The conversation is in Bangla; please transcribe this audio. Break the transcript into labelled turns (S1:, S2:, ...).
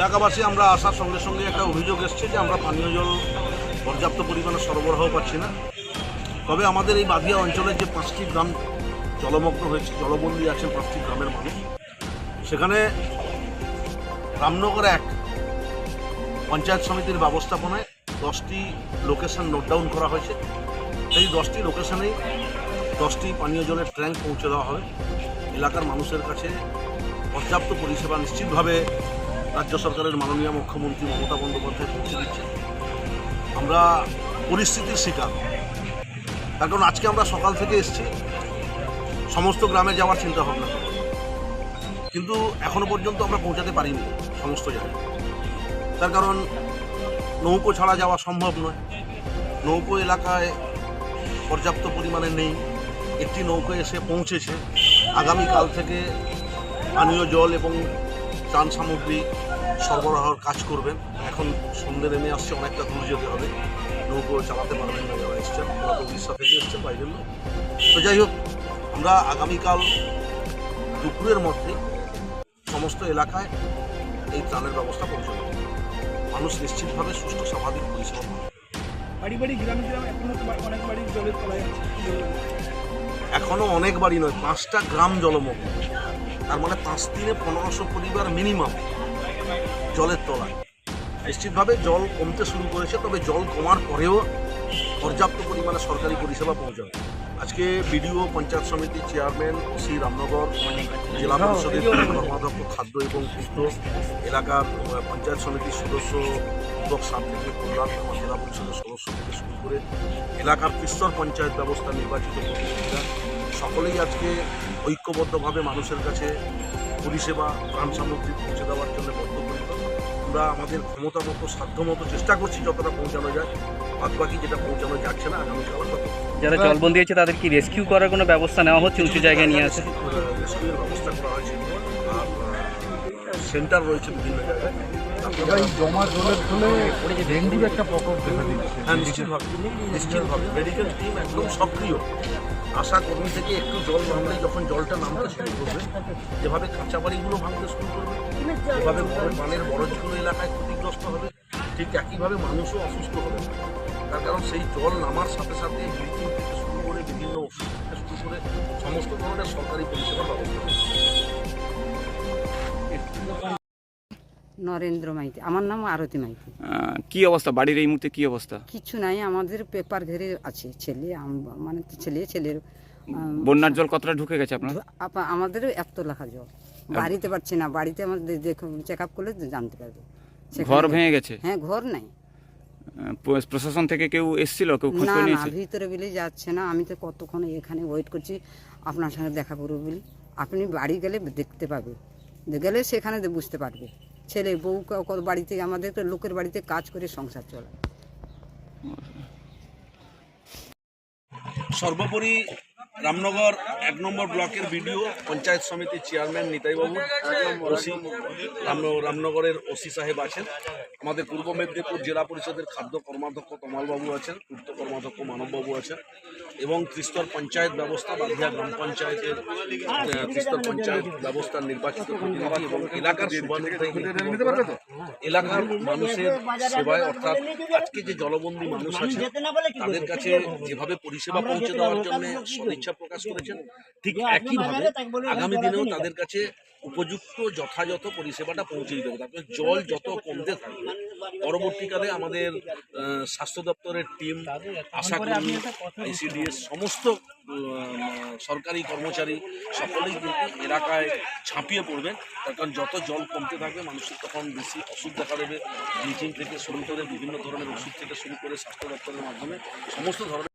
S1: এলাকাবাসী, আমরা আসার সঙ্গে সঙ্গে একটা অভিযোগ এসছে যে আমরা পানীয় জল পর্যাপ্ত পরিমাণে সরবরাহ পাচ্ছি না। তবে আমাদের এই বাদিয়া অঞ্চলের যে পাঁচটি গ্রাম জলমগ্ন হয়েছে, জলবন্দী আছেন পাঁচটি গ্রামের মানুষ, সেখানে রামনগর এক পঞ্চায়েত সমিতির ব্যবস্থাপনায় দশটি লোকেশন নোট ডাউন করা হয়েছে। সেই দশটি লোকেশনেই দশটি পানীয় জলের ট্যাঙ্ক পৌঁছে দেওয়া হবে। এলাকার মানুষের কাছে পর্যাপ্ত পরিষেবা নিশ্চিতভাবে রাজ্য সরকারের মাননীয় মুখ্যমন্ত্রী মমতা বন্দ্যোপাধ্যায় পৌঁছে দিচ্ছে। আমরা পরিস্থিতির শিকার। তার কারণ আজকে আমরা সকাল থেকে এসেছি। সমস্ত গ্রামে যাওয়ার চিন্তা ভাবনা। কিন্তু এখনও পর্যন্ত আমরা পৌঁছাতে পারিনি সমস্ত জায়গায়। তার কারণ নৌকো ছাড়া যাওয়া সম্ভব নয়। নৌকো এলাকায় পর্যাপ্ত পরিমাণে নেই। একটি নৌকো এসে পৌঁছেছে। আগামীকাল থেকে পানীয় জল এবং ত্রাণ সামগ্রী সরবরাহর কাজ করবেন। এখন সন্ধ্যে নেমে আসছে অনেকটা দূর যেতে হবে। নৌকো চালাতে পারবেন না যারা এসছেন ওরা তো উড়িষ্যা থেকে এসছেন বাইরের লোক তো যাই হোক আমরা আগামীকাল দুপুরের মধ্যে সমস্ত এলাকায় এই ত্রাণের ব্যবস্থা দেব মানুষ নিশ্চিতভাবে সুস্থ স্বাভাবিক পরিষেবা পাবে
S2: বাড়ি বাড়ি গ্রামে গ্রামে এখনও অনেক বাড়ি জলের তলায়
S1: এখনও অনেক বাড়ি নয় পাঁচটা গ্রাম জলমগ্ন। তার মানে পাঁচ দিনে পনেরোশো পরিবার মিনিমাম জলের তলায়। নিশ্চিতভাবে জল কমতে শুরু করেছে, তবে জল কমার পরেও পর্যাপ্ত পরিমাণে সরকারি পরিষেবা পৌঁছাবে। আজকে বিডিও পঞ্চায়েত সমিতির চেয়ারম্যান ওসি রামনগর, জেলা পরিষদের কর্মাধ্যক্ষ খাদ্য এবং পূর্ত এলাকার পঞ্চায়েত সমিতির সদস্য উদ্যোগ থেকে কল্যাণ জেলা পরিষদের সদস্য থেকে শুরু করে এলাকার ত্রিস্তর পঞ্চায়েত ব্যবস্থা নির্বাচিত প্রতিনিধিরা সকলেই আজকে ঐক্যবদ্ধভাবে মানুষের কাছে পরিষেবা ত্রাণ সামগ্রী পৌঁছে দেওয়ার জন্য বদ্ধপরিকর আমরা আমাদের ক্ষমতা মতো সাধ্য মতো চেষ্টা করছি যতটা পৌঁছানো যায়। বাদ বাকি যেটা পৌঁছানো যাচ্ছে না আগামীকাল আমরা
S3: যারা জলবন্দি আছে তাদের কি রেস্কিউ করার কোনো ব্যবস্থা নেওয়া হচ্ছে উঁচু জায়গায় নিয়ে আসে
S1: রেস্কিউয়ের ব্যবস্থা করা হয়েছে। আর সেন্টার রয়েছে বিভিন্ন জায়গায়।
S4: জমা জলের ফলে একটা প্রকোপ
S1: হ্যাঁ নিশ্চিতভাবে নিশ্চিতভাবে মেডিকেল টিম একদম সক্রিয়। আশা কর্মী থেকে একটু জল নামলে যখন জলটা নামতে শুরু করবে, যেভাবে কাঁচা বাড়িগুলো ভাঙতে শুরু করবে, যেভাবে বড় পানের বড় যেগুলো এলাকায় ক্ষতিগ্রস্ত হবে, ঠিক একইভাবে মানুষও অসুস্থ হবে। তার কারণ সেই জল নামার সাথে সাথে ব্লিচিং থেকে শুরু করে বিভিন্ন ওষুধ শুরু করে সমস্ত ধরনের সরকারি পরিষেবার ব্যবস্থা।
S5: নরেন্দ্র মাইতি। আমার নাম আরতি মাইতি।
S3: কি অবস্থা? বাড়ির এই মুহূর্তে কি অবস্থা?
S5: কিছু নাই আমাদের পেপার ঘেরে আছে ছেলে আম- মানে ছেলে ছেলের
S3: বন্যার জল কতটা ঢুকে গেছে আপনার?
S5: আপা আমাদেরও এত লেখা জল। বাড়িতে পারছি না বাড়িতে আমাদের দেখো চেক আপ করলে জানতে পারবে। সেখানে-
S3: ঘর ভেঙে গেছে?
S5: হ্যাঁ ঘর নাই।
S3: আহ, প- প্রশাসন থেকে কেউ এসেছিল? কেউ খোঁজ
S5: না
S3: করে
S5: না
S3: নিয়েছে?
S5: ভিতরে বলে যাচ্ছে না। আমি তো কতক্ষণ এখানে ওয়েট করছি আপনার সঙ্গে দেখা করব বলি। আপনি বাড়ি গেলে দেখতে পাবে। গেলে সেখানে বুঝতে পারবে। ছেলে বউ বাড়িতে আমাদের লোকের বাড়িতে কাজ করে সংসার চলে।
S1: সর্বোপরি রামনগর এক নম্বর ব্লকের বিডিও, পঞ্চায়েত সমিতির চেয়ারম্যান নিতাইবাবু, ওসি রামন- রামনগরের ওসি সাহেব আছেন। আমাদের পূর্ব মেদিনীপুর জেলা পরিষদের খাদ্য কর্মাধ্যক্ষ কমালবাবু আছেন পূর্ত কর্মাধ্যক্ষ মানববাবু আছেন। এবং ত্রিস্তর পঞ্চায়েত ব্যবস্থা বাঁধিয়া গ্রাম পঞ্চায়েতের ত্রিস্তর পঞ্চায়েত ব্যবস্থার নির্বাচিত প্রতিনিধি এবং এলাকার এলাকার মানুষের সেবায় অর্থাৎ আজকে যে জলবন্দী মানুষ আছে তাদের কাছে যেভাবে পরিষেবা পৌঁছে দেওয়ার জন্য সদিচ্ছা প্রকাশ করেছেন ঠিক একইভাবে আগামী দিনেও তাদের কাছে উপযুক্ত যথাযথ পরিষেবাটা পৌঁছে দিতে হবে। তারপরে জল যত কমতে থাকবে পরবর্তীকালে আমাদের স্বাস্থ্য দপ্তরের টিম আশা করি আইসিডিএস সমস্ত সরকারি কর্মচারী সকলেই কিন্তু এলাকায় ছাপিয়ে পড়বেন তার কারণ যত জল কমতে থাকবে মানুষের তখন বেশি ওষুধ দেখা দেবে। ব্লিচিং থেকে শুরু করে বিভিন্ন ধরনের ওষুধ থেকে শুরু করে স্বাস্থ্য দপ্তরের মাধ্যমে সমস্ত ধরনের